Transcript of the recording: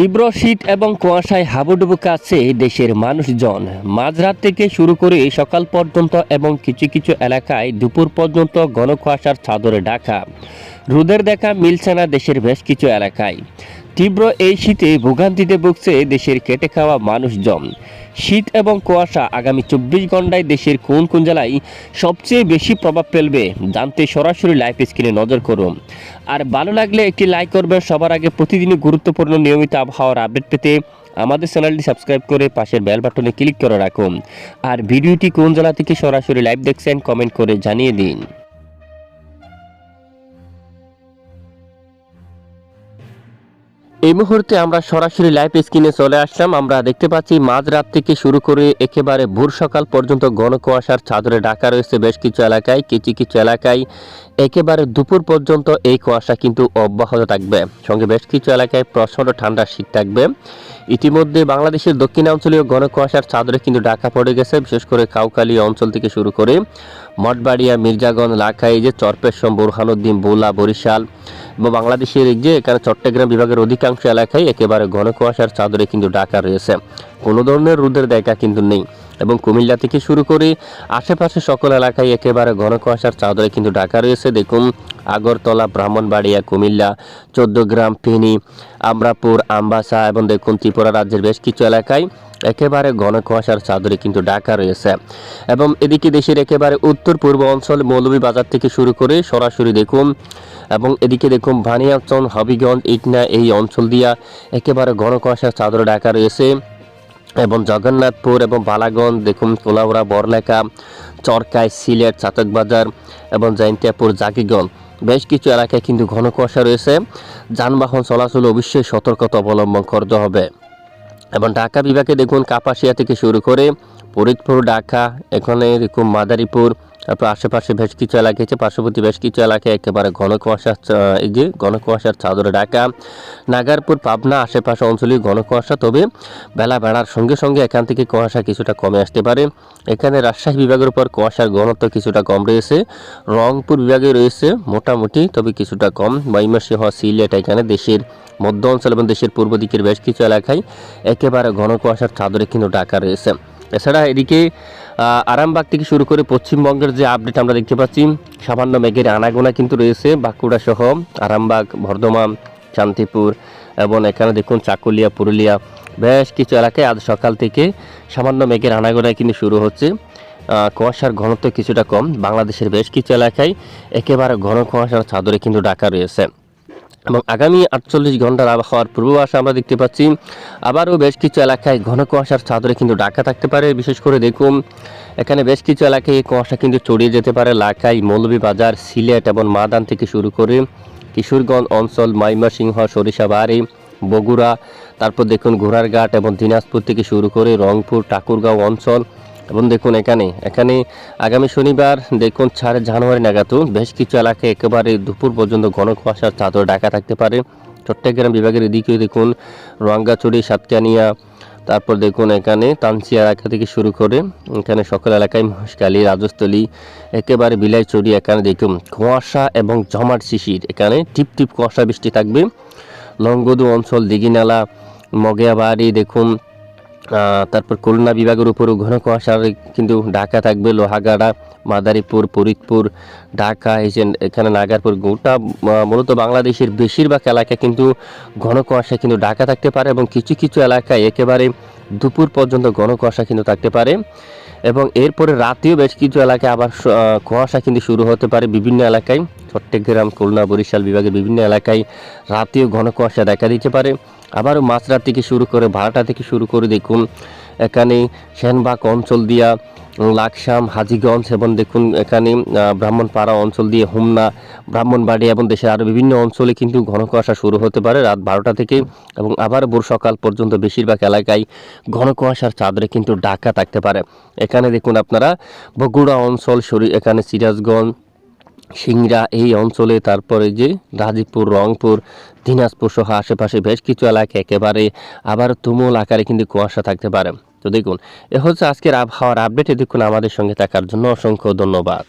তীব্র শীত এবং কুয়াশায় হাবুডুবু কাছে দেশের মানুষজন। মাঝরাত থেকে শুরু করে সকাল পর্যন্ত এবং কিছু কিছু এলাকায় দুপুর পর্যন্ত ঘন কুয়াশার চাদরে ঢাকা। রোদের দেখা মিলছে না দেশের বেশ কিছু এলাকায়। তীব্র এই শীতে ভোগান্তিতে ভুগছে দেশের কেটে খাওয়া মানুষজন। শীত এবং কুয়াশা আগামী চব্বিশ ঘন্টায় দেশের কোন কোন জেলায় সবচেয়ে বেশি প্রভাব ফেলবে জানতে সরাসরি লাইফ স্ক্রিনে নজর করুন। আর ভালো লাগলে একটি লাইক করবেন সবার আগে প্রতিদিনই গুরুত্বপূর্ণ নিয়মিত আবহাওয়ার আপডেট পেতে আমাদের চ্যানেলটি সাবস্ক্রাইব করে পাশের বেল বাটনে ক্লিক করে রাখুন। আর ভিডিওটি কোন জেলা থেকে সরাসরি লাইভ দেখছেন কমেন্ট করে জানিয়ে দিন। এই মুহূর্তে আমরা সরাসরি লাইভ স্ক্রিনে চলে আসলাম। আমরা দেখতে পাচ্ছি মাঝরাত থেকে শুরু করে একেবারে ভোর সকাল পর্যন্ত ঘন কুয়াশার চাদরে ঢাকা রয়েছে বেশ কিছু এলাকায়, কিছু কিছু এলাকায় একেবারে দুপুর পর্যন্ত এই কুয়াশা কিন্তু অব্যাহত থাকবে। সঙ্গে বেশ কিছু এলাকায় প্রচণ্ড ঠান্ডা শীত থাকবে। ইতিমধ্যে বাংলাদেশের দক্ষিণাঞ্চলীয় ঘন কুয়াশার চাদরে কিন্তু ঢাকা পড়ে গেছে, বিশেষ করে কাউকালী অঞ্চল থেকে শুরু করে মঠবাড়িয়া, মির্জাগঞ্জ, লাখাই, যে চরপেশম, বোরহানুদ্দিন, বোলা, বরিশাল এবং বাংলাদেশের যে এখানে চট্টগ্রাম বিভাগের অধিকাংশ এলাকায় একেবারে ঘন কুয়াশার চাদরে কিন্তু ঢাকা রয়েছে। কোনো ধরনের রোদের দেখা কিন্তু নেই এবং কুমিল্লা থেকে শুরু করে আশেপাশে সকল এলাকায় একেবারে ঘন কুয়াশার চাদরে কিন্তু ঢাকা রয়েছে। দেখুন, আগরতলা, ব্রাহ্মণবাড়িয়া, কুমিল্লা, চোদ্দগ্রাম, ফেনী, আমরাপুর, আমবাসা এবং দেখুন ত্রিপুরা রাজ্যের বেশ কিছু এলাকায় একেবারে ঘন কুয়াশার চাদরে কিন্তু ঢাকা রয়েছে। এবং এদিকে দেশের একেবারে উত্তর পূর্ব অঞ্চল মৌলভীবাজার থেকে শুরু করে সরাসরি দেখুন, এবং এদিকে দেখুন ভানিয়াচন হবিগঞ্জ, ইটনা এই অঞ্চল দিয়া একেবারে ঘন কুয়াশার চাদরে ঢাকা রয়েছে। এবং জগন্নাথপুর এবং বালাগঞ্জ দেখুন, কোলাউড়া বরলেখা চরকাই, সিলেট, চাতকবাজার এবং জৈন্তিয়াপুর জাকিগঞ্জ বেশ কিছু এলাকায় কিন্তু ঘন কুয়াশা রয়েছে। যানবাহন চলাচল অবশ্যই সতর্কতা অবলম্বন করতে হবে। এবং ঢাকা বিভাগে দেখুন কাপাসিয়া থেকে শুরু করে ফরিদপুর ঢাকা এখানে দেখুন মাদারীপুর তারপর আশেপাশে বেশ কিছু এলাকা আছে। পার্শ্ববর্তী বেশ কিছু এলাকায় একেবারে ঘন কুয়াশার চা- এই যে ঘন কুয়াশার চাদরে ঢাকা। নাগারপুর, পাবনা আশেপাশে অঞ্চলে ঘন কুয়াশা তবে বেলা বেড়ার সঙ্গে সঙ্গে এখান থেকে কুয়াশা কিছুটা কমে আসতে পারে। এখানে রাজশাহী বিভাগের উপর কুয়াশার ঘনত্ব কিছুটা কম রয়েছে। রংপুর বিভাগে রয়েছে মোটামুটি, তবে কিছুটা কম। ময়মনসিংহ, সিলেট এখানে দেশের মধ্য অঞ্চল এবং দেশের পূর্ব দিকের বেশ কিছু এলাকায় একেবারে ঘন কুয়াশার চাদরে কিন্তু ঢাকা রয়েছে। এছাড়া এদিকে আরামবাগ থেকে শুরু করে পশ্চিমবঙ্গের যে আপডেট আমরা দেখতে পাচ্ছি, সামান্য মেঘের আনাগোনা কিন্তু রয়েছে বাঁকুড়া সহ আরামবাগ, বর্ধমান, শান্তিপুর এবং এখানে দেখুন চাকুলিয়া, পুরুলিয়া, বেশ কিছু এলাকায় আজ সকাল থেকে সামান্য মেঘের আনাগোনা কিন্তু শুরু হচ্ছে। কুয়াশার ঘনত্ব কিছুটা কম। বাংলাদেশের বেশ কিছু এলাকায় একেবারে ঘন কুয়াশার চাদরে কিন্তু ঢাকা রয়েছে। এবং আগামী আটচল্লিশ ঘণ্টার আবহাওয়ার পূর্বাভাসে আমরা দেখতে পাচ্ছি। আবারও বেশ কিছু এলাকায় ঘন কুয়াশার চাদরে কিন্তু ঢাকা থাকতে পারে। বিশেষ করে দেখুন, এখানে বেশ কিছু এলাকায় কুয়াশা কিন্তু ছড়িয়ে যেতে পারে। লাখাই মৌলভীবাজার, সিলেট এবং মাদান থেকে শুরু করে কিশোরগঞ্জ অঞ্চল, ময়মনসিংহ সরিষাবাড়ি বগুড়া, তারপর দেখুন ঘোড়ারঘাট এবং দিনাজপুর থেকে শুরু করে রংপুর, ঠাকুরগাঁও অঞ্চল। এবং দেখুন এখানে এখানে আগামী শনিবার, দেখুন চার জানুয়ারি নাগাদ বেশ কিছু এলাকায় একেবারে দুপুর পর্যন্ত ঘন কুয়াশার চাদর ঢাকা থাকতে পারে। চট্টগ্রাম বিভাগের এদিকে দেখুন রঙ্গাচুরি সাতকানিয়া, তারপর দেখুন এখানে তানসিয়া এলাকা থেকে শুরু করে এখানে সকল এলাকায় মহেশখালী, রাজস্থলী, একেবারে বিলাইচুরি এখানে দেখুন কুয়াশা এবং জমাট শিশির। এখানে টিপ টিপ কুয়াশা বৃষ্টি থাকবে। লংগদু অঞ্চল, দিঘিনালা, মগিয়াবাড়ি দেখুন তারপর খুলনা বিভাগের উপরও ঘন কুয়াশার কিন্তু ঢাকা থাকবে, লোহাগাড়া, মাদারীপুর, ফরিদপুর, ঢাকা, এই যে এখানে নাগারপুর, গোটা মূলত বাংলাদেশের বেশিরভাগ এলাকায় কিন্তু ঘন কুয়াশা কিন্তু ঢাকা থাকতে পারে এবং কিছু কিছু এলাকায় একেবারে দুপুর পর্যন্ত ঘন কুয়াশা কিন্তু থাকতে পারে। এবং এরপরে রাতেও বেশ কিছু এলাকায় আবার কুয়াশা কিন্তু শুরু হতে পারে বিভিন্ন এলাকায়। চট্টগ্রাম, খুলনা, বরিশাল বিভাগের বিভিন্ন এলাকায় রাতেও ঘন কুয়াশা দেখা দিতে পারে। আবারও মাঝরাত থেকে শুরু করে বারোটা থেকে শুরু করে দেখুন, এখানে সেনবাগ অঞ্চল দিয়া লাকসাম, হাজিগঞ্জ এবং দেখুন এখানে ব্রাহ্মণপাড়া অঞ্চল দিয়ে হুমনা, ব্রাহ্মণবাড়ি এবং দেশের আরও বিভিন্ন অঞ্চলে কিন্তু ঘন কুয়াশা শুরু হতে পারে রাত বারোটা থেকে এবং আবার ভোর সকাল পর্যন্ত বেশিরভাগ এলাকায় ঘন কুয়াশার চাদরে কিন্তু ঢাকা থাকতে পারে। এখানে দেখুন আপনারা বগুড়া অঞ্চল এখানে সিরাজগঞ্জ সিংড়া এই অঞ্চলে, তারপরে যে গাজীপুর, রংপুর, দিনাজপুর সহ আশেপাশে বেশ কিছু এলাকা একেবারে আবার তুমুল আকারে কিন্তু কুয়াশা থাকতে পারে। তো দেখুন, এ হচ্ছে আজকের আবহাওয়ার আপডেট দেখুন আমাদের সঙ্গে থাকার জন্য অসংখ্য ধন্যবাদ।